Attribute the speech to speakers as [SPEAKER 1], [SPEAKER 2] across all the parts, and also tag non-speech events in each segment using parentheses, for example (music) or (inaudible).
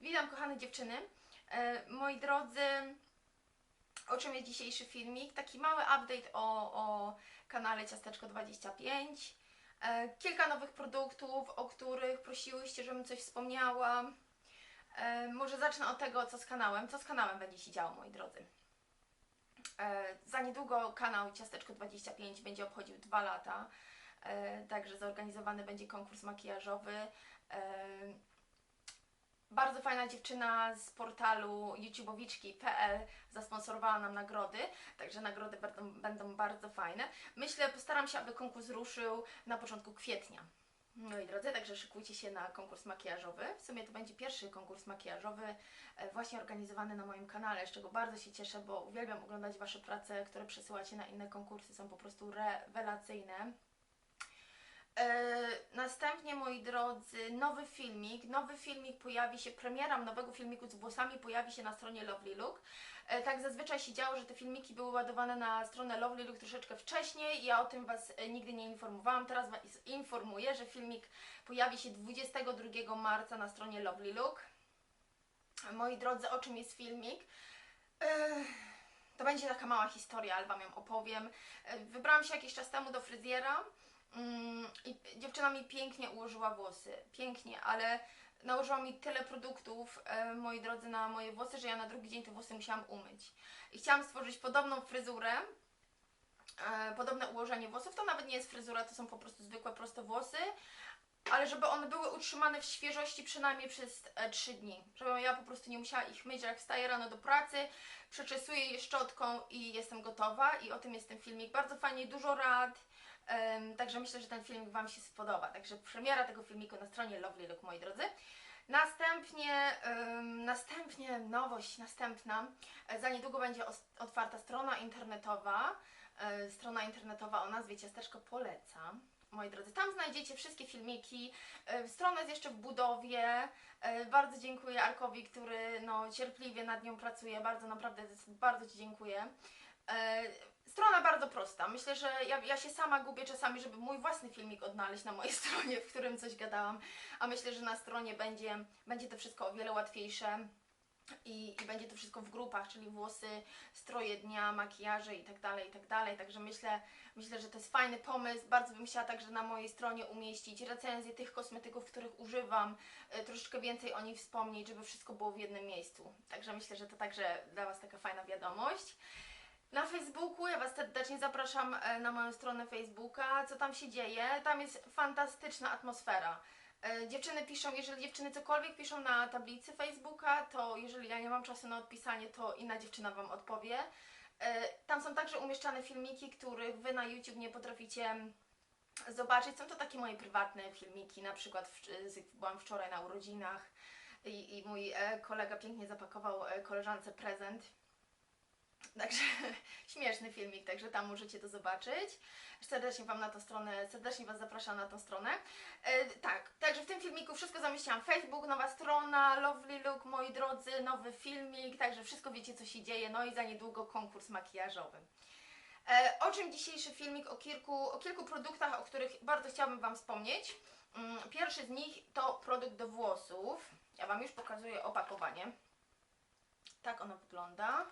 [SPEAKER 1] Witam kochane dziewczyny. E, moi drodzy, o czym jest dzisiejszy filmik? Taki mały update o, o kanale Ciasteczko25. E, kilka nowych produktów, o których prosiłyście, żebym coś wspomniała. E, może zacznę od tego, co z kanałem. Co z kanałem będzie się działo, moi drodzy? Za niedługo kanał Ciasteczko25 będzie obchodził dwa lata. Także zorganizowany będzie konkurs makijażowy. Bardzo fajna dziewczyna z portalu youtubowiczki.pl zasponsorowała nam nagrody, także nagrody będą, będą bardzo fajne. Myślę, postaram się, aby konkurs ruszył na początku kwietnia. Moi drodzy, także szykujcie się na konkurs makijażowy. W sumie to będzie pierwszy konkurs makijażowy e, właśnie organizowany na moim kanale, z czego bardzo się cieszę, bo uwielbiam oglądać Wasze prace, które przesyłacie na inne konkursy, są po prostu rewelacyjne. E, następnie, moi drodzy, nowy filmik. Nowy filmik pojawi się, premiera nowego filmiku z włosami pojawi się na stronie Lovely Look. E, tak zazwyczaj się działo, że te filmiki były ładowane na stronę Lovely Look troszeczkę wcześniej. Ja o tym Was e, nigdy nie informowałam. Teraz Was informuję, że filmik pojawi się 22 marca na stronie Lovely Look. Moi drodzy, o czym jest filmik? To będzie taka mała historia, ale Wam ją opowiem. Wybrałam się jakiś czas temu do fryzjera. Mm, I dziewczyna mi pięknie ułożyła włosy, pięknie, ale nałożyła mi tyle produktów, e, moi drodzy, na moje włosy, że ja na drugi dzień te włosy musiałam umyć. I chciałam stworzyć podobną fryzurę, e, podobne ułożenie włosów. To nawet nie jest fryzura, to są po prostu zwykłe, proste włosy, ale żeby one były utrzymane w świeżości przynajmniej przez e, 3 dni. Żebym ja po prostu nie musiała ich myć, jak wstaję rano do pracy, przeczesuję je szczotką i jestem gotowa. I o tym jest ten filmik. Bardzo fajnie, dużo rad. Także myślę, że ten filmik Wam się spodoba. Także premiera tego filmiku na stronie Lovely Look, moi drodzy. Następnie, następnie nowość następna. E, Za niedługo będzie otwarta strona internetowa. E, Strona internetowa o nazwie Ciasteczko Poleca. Moi drodzy, tam znajdziecie wszystkie filmiki. E, Strona jest jeszcze w budowie. Bardzo dziękuję Arkowi, który no, cierpliwie nad nią pracuje. Bardzo, naprawdę, bardzo Ci dziękuję. Strona bardzo prosta. Myślę, że ja, ja się sama gubię czasami, żeby mój własny filmik odnaleźć na mojej (laughs) stronie, w którym coś gadałam, a myślę, że na stronie będzie, będzie to wszystko o wiele łatwiejsze. I, I będzie to wszystko w grupach, czyli włosy, stroje dnia, makijaże i tak dalej, i tak dalej. Także myślę, myślę, że to jest fajny pomysł. Bardzo bym chciała także na mojej stronie umieścić recenzje tych kosmetyków, których używam, e, troszeczkę więcej o nich wspomnieć, żeby wszystko było w jednym miejscu. Także myślę, że to także dla Was taka fajna wiadomość. Na Facebooku ja Was serdecznie zapraszam e, na moją stronę Facebooka. Co tam się dzieje? Tam jest fantastyczna atmosfera. E, Dziewczyny piszą, jeżeli dziewczyny cokolwiek piszą na tablicy Facebooka, to jeżeli ja nie mam czasu na odpisanie, to inna dziewczyna Wam odpowie. E, Tam są także umieszczane filmiki, których Wy na YouTube nie potraficie zobaczyć. Są to takie moje prywatne filmiki, na przykład byłam wczoraj na urodzinach i, i mój kolega pięknie zapakował koleżance prezent. Także (laughs) śmieszny filmik, także tam możecie to zobaczyć. Serdecznie Wam na tą stronę, serdecznie Was zapraszam na tą stronę. E, tak, także w tym filmiku wszystko zamieściłam. Facebook, nowa strona, Lovely Look, moi drodzy, nowy filmik, także wszystko wiecie co się dzieje, no i za niedługo konkurs makijażowy. E, o czym dzisiejszy filmik? O kilku, o kilku produktach, o których bardzo chciałabym Wam wspomnieć. Mm, Pierwszy z nich to produkt do włosów. Ja Wam już pokazuję opakowanie. Tak ono wygląda.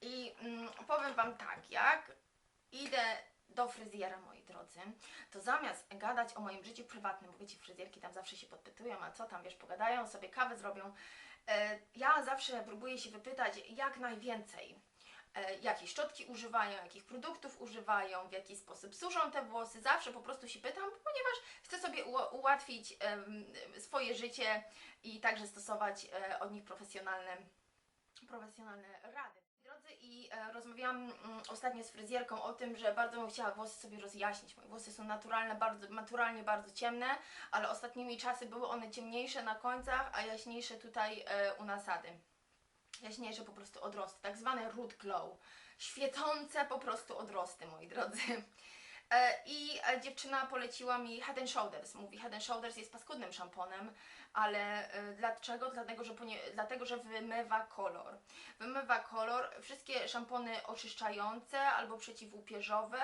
[SPEAKER 1] I mm, powiem Wam tak, jak idę do fryzjera, moi drodzy, to zamiast gadać o moim życiu prywatnym, bo wiecie, fryzjerki tam zawsze się podpytują, a co tam, wiesz, pogadają, sobie kawę zrobią, e, ja zawsze próbuję się wypytać jak najwięcej. E, jakie szczotki używają, jakich produktów używają, w jaki sposób suszą te włosy. Zawsze po prostu się pytam, ponieważ chcę sobie ułatwić em, swoje życie i także stosować e, od nich profesjonalne profesjonalne rady. I e, rozmawiałam mm, ostatnio z fryzjerką o tym, że bardzo bym chciała włosy sobie rozjaśnić. Moje włosy są naturalne, bardzo, naturalnie bardzo ciemne, ale ostatnimi czasy były one ciemniejsze na końcach, a jaśniejsze tutaj e, u nasady. Jaśniejsze po prostu odrosty, tak zwane root glow. Świecące po prostu odrosty, moi drodzy. E, I dziewczyna poleciła mi Head Shoulders. Mówi, Head Shoulders jest paskudnym szamponem, ale dlaczego? Dlatego że, dlatego, że wymywa kolor. Wymywa kolor. Wszystkie szampony oczyszczające albo przeciwupierzowe,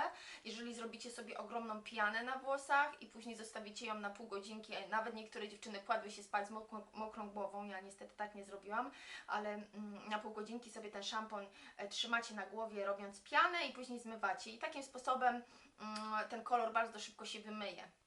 [SPEAKER 1] jeżeli zrobicie sobie ogromną pianę na włosach i później zostawicie ją na pół godzinki, nawet niektóre dziewczyny kładły się spać z mokrą, mokrą głową, ja niestety tak nie zrobiłam, ale mm, na pół godzinki sobie ten szampon e, trzymacie na głowie robiąc pianę i później zmywacie. I takim sposobem mm, ten kolor bardzo szybko się wymyje.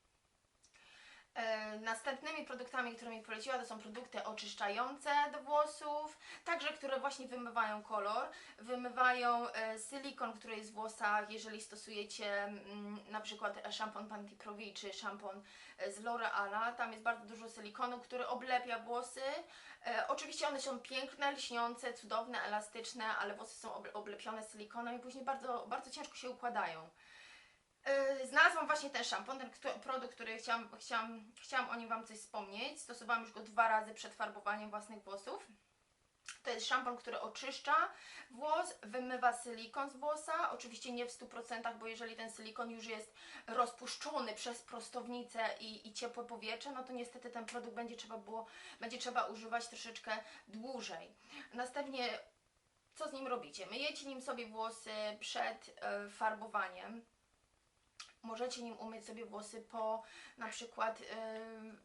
[SPEAKER 1] E, Następnymi produktami, które mi poleciła, to są produkty oczyszczające do włosów, także które właśnie wymywają kolor, wymywają e, silikon, który jest w włosach, jeżeli stosujecie mm, na przykład szampon Panty Pro V czy szampon e, z L'Oreala, tam jest bardzo dużo silikonu, który oblepia włosy. Oczywiście one są piękne, lśniące, cudowne, elastyczne, ale włosy są oble- oblepione silikonem i później bardzo, bardzo ciężko się układają. Yy, Znalazłam właśnie ten szampon, ten produkt, który chciałam, chciałam, chciałam o nim Wam coś wspomnieć. Stosowałam już go dwa razy przed farbowaniem własnych włosów. To jest szampon, który oczyszcza włos, wymywa silikon z włosa. Oczywiście nie w 100%, bo jeżeli ten silikon już jest rozpuszczony przez prostownicę i, i ciepłe powietrze, no to niestety ten produkt będzie trzeba było, będzie trzeba używać troszeczkę dłużej. Następnie co z nim robicie? Myjecie nim sobie włosy przed e, farbowaniem. Możecie nim umyć sobie włosy po na przykład, ym,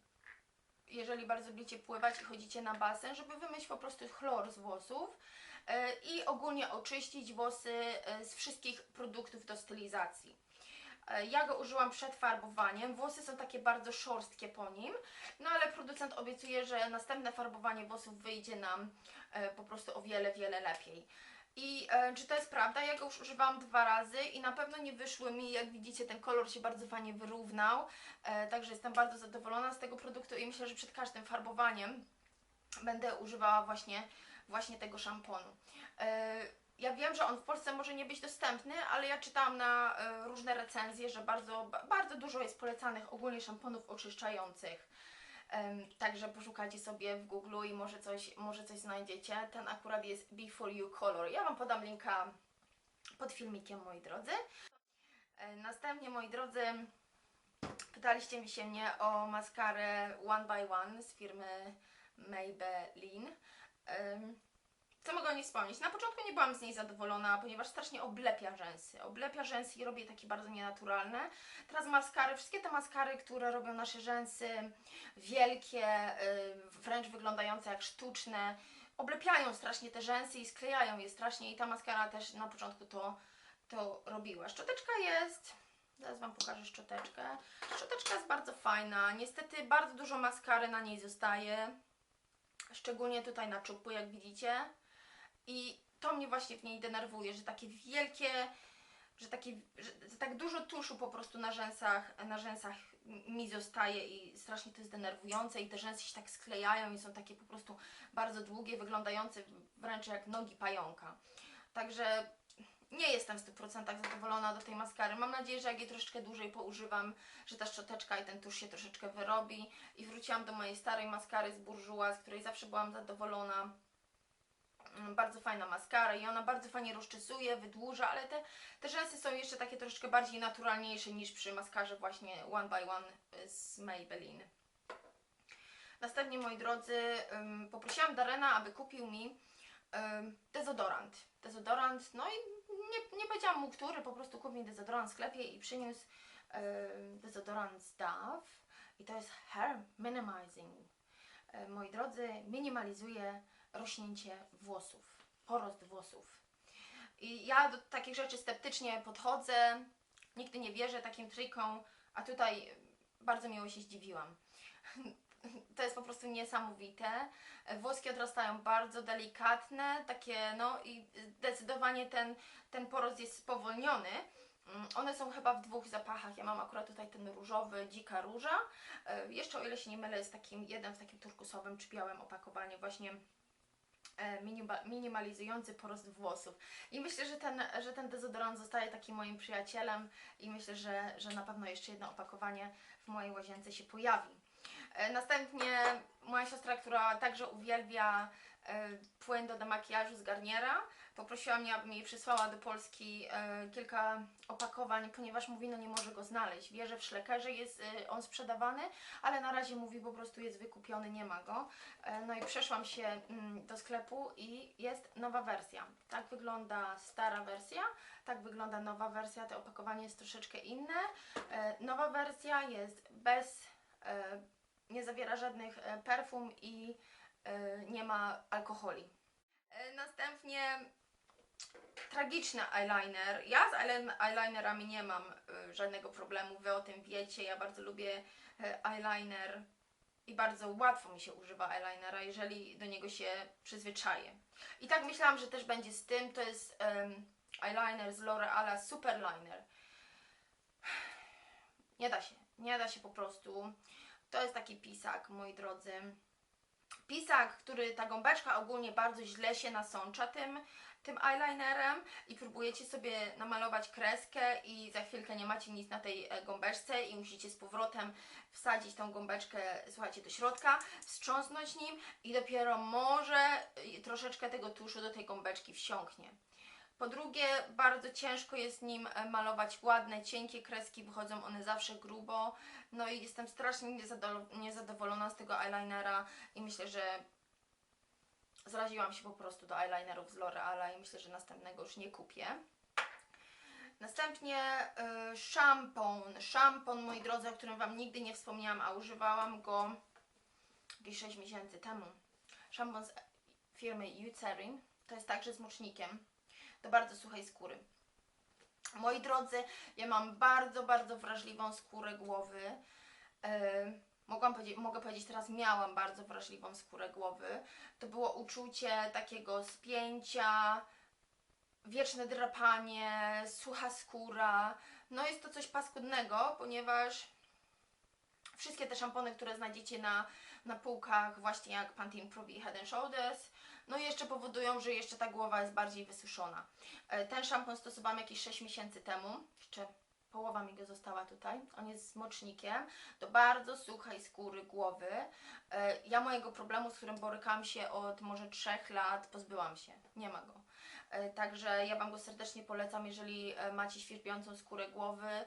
[SPEAKER 1] jeżeli bardzo lubicie pływać i chodzicie na basen, żeby wymyć po prostu chlor z włosów y, i ogólnie oczyścić włosy y, z wszystkich produktów do stylizacji. Y, Ja go użyłam przed farbowaniem. Włosy są takie bardzo szorstkie po nim, no ale producent obiecuje, że następne farbowanie włosów wyjdzie nam po prostu o wiele, wiele lepiej. I e, czy to jest prawda? Ja go już używałam dwa razy i na pewno nie wyszły mi, jak widzicie, ten kolor się bardzo fajnie wyrównał. E, także jestem bardzo zadowolona z tego produktu i myślę, że przed każdym farbowaniem będę używała właśnie, właśnie tego szamponu. E, ja wiem, że on w Polsce może nie być dostępny, ale ja czytałam na e, różne recenzje, że bardzo, ba- bardzo dużo jest polecanych ogólnie szamponów oczyszczających. Także poszukajcie sobie w Google i może coś, może coś znajdziecie. Ten akurat jest Before You Color. Ja Wam podam linka pod filmikiem, moi drodzy. Następnie, moi drodzy, pytaliście mi się mnie o maskarę One by One z firmy Maybelline. Co mogę o niej wspomnieć? Na początku nie byłam z niej zadowolona, ponieważ strasznie oblepia rzęsy. Oblepia rzęsy i robi takie bardzo nienaturalne. Teraz maskary, wszystkie te maskary, które robią nasze rzęsy wielkie, y, wręcz wyglądające jak sztuczne, oblepiają strasznie te rzęsy i sklejają je strasznie i ta maskara też na początku to, to robiła. Szczoteczka jest, zaraz Wam pokażę szczoteczkę. Szczoteczka jest bardzo fajna, niestety bardzo dużo maskary na niej zostaje, szczególnie tutaj na czubku, jak widzicie. I to mnie właśnie w niej denerwuje, że takie wielkie, że, takie, że, tak dużo tuszu po prostu na rzęsach, na rzęsach mi zostaje i strasznie to jest denerwujące i te rzęsy się tak sklejają i są takie po prostu bardzo długie, wyglądające wręcz jak nogi pająka. Także nie jestem w 100% zadowolona do tej maskary. Mam nadzieję, że jak jej troszeczkę dłużej poużywam, że ta szczoteczka i ten tusz się troszeczkę wyrobi i wróciłam do mojej starej maskary z Bourjois, z której zawsze byłam zadowolona. Mm, Bardzo fajna maskara i ona bardzo fajnie rozczesuje, wydłuża, ale te, te rzęsy są jeszcze takie troszeczkę bardziej naturalniejsze niż przy maskarze właśnie One by One y, z Maybelline. Następnie, moi drodzy, poprosiłam Darena, aby kupił mi dezodorant. Dezodorant, no i nie, nie powiedziałam mu, który, po prostu kupił mi dezodorant w sklepie i przyniósł dezodorant z Dove i to jest Hair Minimizing. Y, moi drodzy, minimalizuje rośnięcie włosów, porost włosów. I ja do takich rzeczy sceptycznie podchodzę, nigdy nie wierzę takim trikom, a tutaj bardzo miło się zdziwiłam. (laughs) To jest po prostu niesamowite. Włoski odrastają bardzo delikatne, takie no i zdecydowanie ten, ten porost jest spowolniony. Mm, One są chyba w dwóch zapachach. Ja mam akurat tutaj ten różowy, dzika róża. E, Jeszcze o ile się nie mylę, jest takim jeden w takim turkusowym czy białym opakowaniu właśnie minimalizujący porost włosów. I myślę, że ten, że ten dezodorant zostaje takim moim przyjacielem i myślę, że, że na pewno jeszcze jedno opakowanie w mojej łazience się pojawi. E, Następnie moja siostra siostra, która także uwielbia e, płyn do demakijażu z Garniera, poprosiła mnie, abym jej przysłała do Polski e, kilka opakowań, ponieważ mówi, no nie może go znaleźć. Wie, że w Szlekerze jest e, on sprzedawany, ale na razie mówi, po prostu jest wykupiony, nie ma go. E, no i przeszłam się mm, do sklepu i jest nowa wersja. Tak wygląda stara wersja, tak wygląda nowa wersja, to opakowanie jest troszeczkę inne. Nowa wersja jest bez, nie zawiera żadnych perfum i nie ma alkoholi. Następnie tragiczny eyeliner. Ja z eyelin- eyelinerami nie mam e, żadnego problemu, wy o tym wiecie. Ja bardzo lubię e, eyeliner i bardzo łatwo mi się używa eyelinera, jeżeli do niego się przyzwyczaję. I tak myślałam, że też będzie z tym. To jest em, eyeliner z L'Oreala Superliner. Nie da się, nie da się po prostu. To jest taki pisak, moi drodzy. Pisak, który ta gąbeczka ogólnie bardzo źle się nasącza tym, tym eyelinerem i próbujecie sobie namalować kreskę i za chwilkę nie macie nic na tej e, gąbeczce i musicie z powrotem wsadzić tą gąbeczkę, słuchajcie, do środka, wstrząsnąć nim i dopiero może e, troszeczkę tego tuszu do tej gąbeczki wsiąknie. Po drugie, bardzo ciężko jest nim e, malować ładne, cienkie kreski, wychodzą one zawsze grubo. No i jestem strasznie niezadowolona z tego eyelinera i myślę, że zraziłam się po prostu do eyelinerów z L'Oreala i myślę, że następnego już nie kupię. Następnie y, szampon. Szampon, moi drodzy, o którym Wam nigdy nie wspomniałam, a używałam go jakieś 6 miesięcy temu. Szampon z firmy Eucerin. To jest także z mocznikiem do bardzo suchej skóry. Moi drodzy, ja mam bardzo, bardzo wrażliwą skórę głowy. Yy, mogłam powiedzieć, mogę powiedzieć teraz, miałam bardzo wrażliwą skórę głowy. To było uczucie takiego spięcia, wieczne drapanie, sucha skóra. No jest to coś paskudnego, ponieważ wszystkie te szampony, które znajdziecie na, na półkach, właśnie jak Pantene Pro V Head Shoulders, no i jeszcze powodują, że jeszcze ta głowa jest bardziej wysuszona. E, Ten szampon stosowałam jakieś 6 miesięcy temu, jeszcze połowa mi go została tutaj. On jest z mocznikiem do bardzo suchej skóry głowy. E, Ja mojego problemu, z którym borykałam się od może 3 lat, pozbyłam się. Nie ma go. E, Także ja Wam go serdecznie polecam, jeżeli macie świerpiącą skórę głowy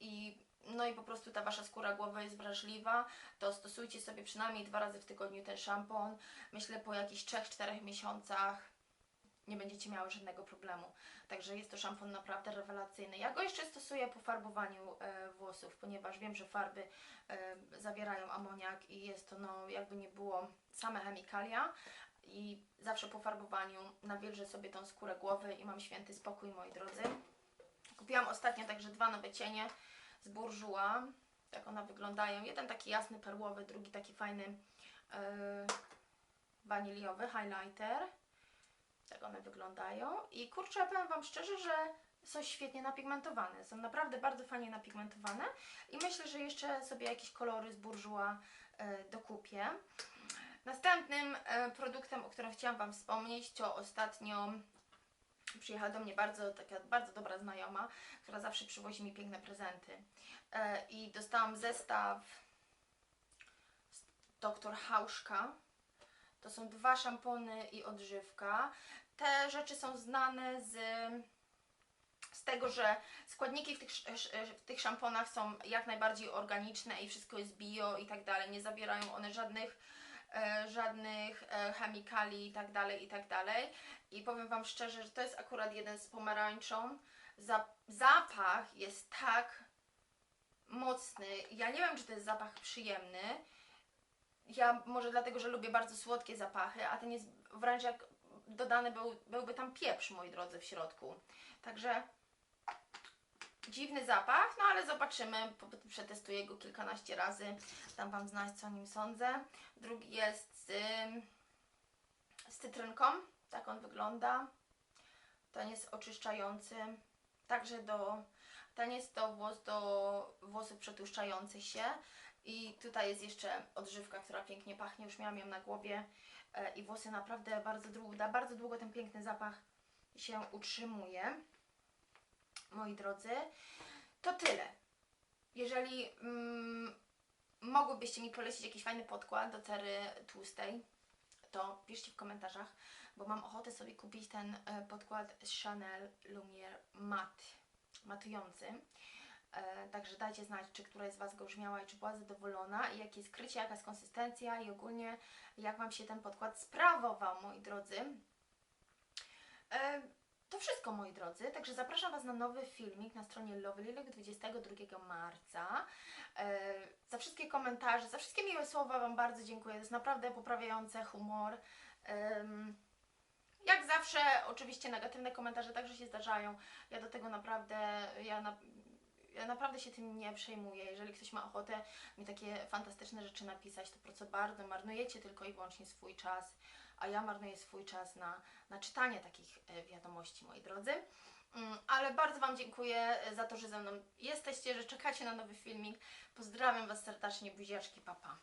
[SPEAKER 1] i no i po prostu ta Wasza skóra głowy jest wrażliwa, to stosujcie sobie przynajmniej dwa razy w tygodniu ten szampon. Myślę po jakichś 3-4 miesiącach nie będziecie miały żadnego problemu. Także jest to szampon naprawdę rewelacyjny. Ja go jeszcze stosuję po farbowaniu e, włosów, ponieważ wiem, że farby e, zawierają amoniak i jest to no jakby nie było same chemikalia. I zawsze po farbowaniu nawilżę sobie tą skórę głowy i mam święty spokój, moi drodzy. Kupiłam ostatnio także dwa nowe cienie z Bourjois. Tak one wyglądają. Jeden taki jasny, perłowy, drugi taki fajny yy, waniliowy highlighter. Tak one wyglądają. I kurczę, powiem Wam szczerze, że są świetnie napigmentowane. Są naprawdę bardzo fajnie napigmentowane. I myślę, że jeszcze sobie jakieś kolory z Bourjois yy, dokupię. Następnym e, produktem, o którym chciałam Wam wspomnieć, to ostatnio przyjechała do mnie bardzo, taka bardzo dobra znajoma, która zawsze przywozi mi piękne prezenty. E, I dostałam zestaw Dr. Hauschka. To są dwa szampony i odżywka. Te rzeczy są znane z, z tego, że składniki w tych, w tych szamponach są jak najbardziej organiczne i wszystko jest bio i tak dalej. Nie zawierają one żadnych żadnych e, chemikali i tak dalej, i tak. I powiem Wam szczerze, że to jest akurat jeden z pomarańczą. Za, zapach jest tak mocny. Ja nie wiem, czy to jest zapach przyjemny. Ja może dlatego, że lubię bardzo słodkie zapachy, a ten jest wręcz jak dodany był, byłby tam pieprz, moi drodzy, w środku. Także dziwny zapach, no ale zobaczymy. Przetestuję go kilkanaście razy. Dam Wam znać, co o nim sądzę. Drugi jest z, z cytrynką. Tak on wygląda. Ten jest oczyszczający. Także do. Ten jest do, włos, do włosów przetłuszczających się. I tutaj jest jeszcze odżywka, która pięknie pachnie. Już miałam ją na głowie. E, I włosy naprawdę bardzo długo, bardzo długo ten piękny zapach się utrzymuje. Moi drodzy, to tyle. Jeżeli mm, mogłybyście mi polecić jakiś fajny podkład do cery tłustej, to piszcie w komentarzach, bo mam ochotę sobie kupić ten e, podkład z Chanel Lumiere Matte, matujący. E, Także dajcie znać, czy któraś z Was go już miała i czy była zadowolona i jakie jest krycie, jaka jest konsystencja i ogólnie jak Wam się ten podkład sprawował, moi drodzy. To wszystko, moi drodzy. Także zapraszam Was na nowy filmik na stronie Lovelylook 22 marca. E, Za wszystkie komentarze, za wszystkie miłe słowa Wam bardzo dziękuję. To jest naprawdę poprawiające humor. Jak zawsze, oczywiście negatywne komentarze także się zdarzają. Ja do tego naprawdę, ja, na, ja naprawdę się tym nie przejmuję. Jeżeli ktoś ma ochotę mi takie fantastyczne rzeczy napisać, to proszę bardzo, marnujecie tylko i wyłącznie swój czas, a ja marnuję swój czas na, na czytanie takich e, wiadomości, moi drodzy. Mm, Ale bardzo Wam dziękuję e, za to, że ze mną jesteście, że czekacie na nowy filmik. Pozdrawiam Was serdecznie, buziaczki, papa.